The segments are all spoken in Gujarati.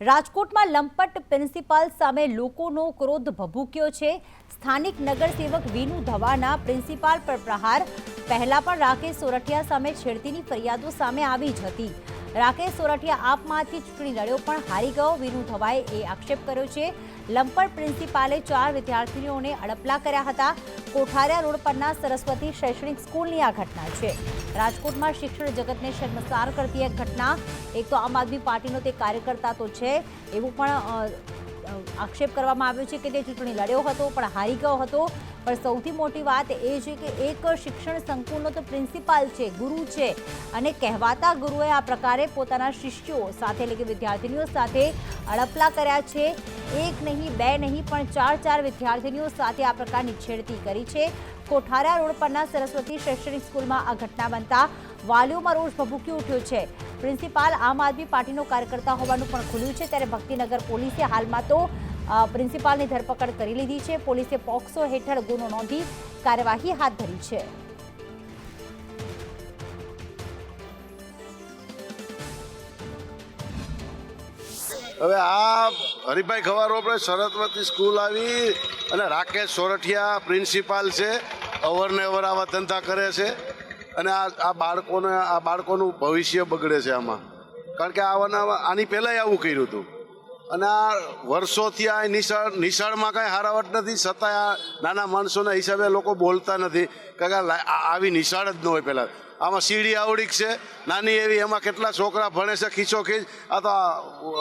રાજકોટમાં લંપટ પ્રિન્સિપાલ સામે લોકોનો ક્રોધ ભભૂક્યો છે. સ્થાનિક નગરસેવક વિનુ ધવાના પ્રિન્સિપાલ પર પ્રહાર. પહેલા પણ રાકેશ સોરઠિયા સામે છેડતીની ફરિયાદો સામે આવી જ હતી. રાકેશ સોરઠિયા આપમાંથી ચૂંટણી લડ્યો, પણ હારી ગયો. વિનુ ધવાએ એ આક્ષેપ કર્યો છે. લંપર પ્રિન્સિપાલે ચાર વિદ્યાર્થીઓને અડપલા કર્યા હતા. કોઠારિયા રોડ પરના સરસ્વતી શૈક્ષણિક સ્કૂલની આ ઘટના છે. રાજકોટમાં શિક્ષણ જગતને શર્મસાર કરતી એક ઘટના. એક તો આમ આદમી પાર્ટીનો તે કાર્યકર્તા તો છે. એવું પણ આક્ષેપ કરવામાં આવ્યો છે કે તે ચૂંટણી લડ્યો હતો, પણ હારી ગયો હતો. પણ સૌથી મોટી વાત એ છે કે એક શિક્ષણ સંકુલનો તો પ્રિન્સિપાલ છે, ગુરુ છે અને કહેવાતા ગુરુએ આ પ્રકારે પોતાના શિષ્યો સાથે એટલે કે વિદ્યાર્થીનીઓ સાથે અડપલા કર્યા છે. એક નહીં, બે નહીં, પણ ચાર ચાર વિદ્યાર્થીનીઓ સાથે આ પ્રકારની છેડતી કરી છે. કોઠારા રોડ પરના સરસ્વતી શૈક્ષણિક સ્કૂલમાં આ ઘટના બનતા વાલીઓમાં રોષ ભભૂકી ઉઠ્યો છે. પ્રિન્સિપાલ આમ આદમી પાર્ટીનો કાર્યકર્તા હોવાનું પણ ખુલ્યું છે. ત્યારે ભક્તિનગર પોલીસે હાલમાં તો પ્રિન્સિપાલની ધરપકડ કરી લીધી છે. પોલીસે પોક્સો હેઠળ ગુનો નોંધી કાર્યવાહી હાથ ધરી છે. હવે આ હરિભાઈ ખવારો આપણે સરસ્વતી સ્કૂલ આવી અને રાકેશ સોરઠિયા પ્રિન્સિપાલ છે. અવરને અવર આવા ધંધા કરે છે અને આ આ બાળકોને આ બાળકોનું ભવિષ્ય બગડે છે આમાં. કારણ કે આવાના આની પહેલાંય આવું કર્યું હતું. અને આ વર્ષોથી આ નિશાળ નિશાળમાં કાંઈ હારાવટ નથી, છતાંય આ નાના માણસોના હિસાબે લોકો બોલતા નથી. કારણ કે આવી નિશાળ જ ન હોય પહેલાં. આમાં સીડી આવડીક છે, નાની એવી, એમાં કેટલા છોકરા ભણે છે, ખીચો ખીચ. આ તો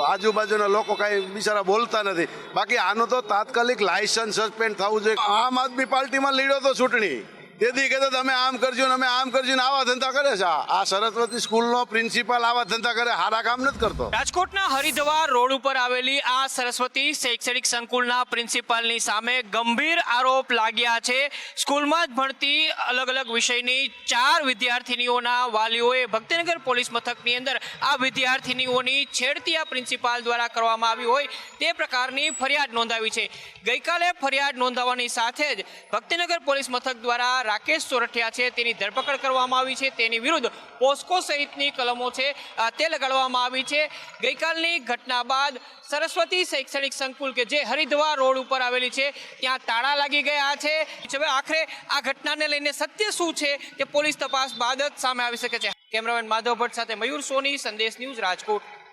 આજુબાજુના લોકો કાંઈ બિચારા બોલતા નથી. બાકી આનું તો તાત્કાલિક લાયસન્સ સસ્પેન્ડ થવું જોઈએ. આમ આદમી પાર્ટીમાં લીડો તો ચૂંટણી. તેથી કહેતો તમે આમ કરજો ને અમે આમ કરજો ને આવા ધંધા કરે છે. આ સરસ્વતી સ્કૂલનો પ્રિન્સિપાલ આવા ધંધા કરે, હારા કામ નથી કરતો. રાજકોટના હરિદ્વાર રોડ ઉપર આવેલી આ સરસ્વતી શૈક્ષણિક સંકુલના પ્રિન્સિપાલની સામે ગંભીર આરોપ લાગ્યા છે. સ્કૂલમાં જ ભણતી અલગ અલગ વિષયની ચાર વિદ્યાર્થીનીઓના વાલીઓએ ભક્તિનગર પોલીસ મથકની અંદર આ વિદ્યાર્થીનીઓની છેડતી આ પ્રિન્સિપાલ દ્વારા કરવામાં આવી હોય તે પ્રકારની ફરિયાદ નોંધાવી છે. ગઈકાલે ફરિયાદ નોંધાવવાની સાથે જ ભક્તિનગર પોલીસ મથક દ્વારા રાકેશ સોરઠિયા છે, તેની ધરપકડ કરવામાં આવી છે, તેની વિરુદ્ધ પોસ્કો સહિતની કલમો છે તે લગાડવામાં આવી છે. ગઈકાલની ઘટના બાદ સરસ્વતી શૈક્ષણિક સંકુલ કે જે હરિદ્વાર રોડ ઉપર આવેલી છે, ત્યાં તાળા લાગી ગયા છે. હવે આખરે આ ઘટનાને લઈને સત્ય શું છે તે પોલીસ તપાસ બાદ જ સામે આવી શકે છે. કેમેરામેન માધવ ભટ્ટ સાથે મયુર સોની, સંદેશ ન્યૂઝ રાજકોટ.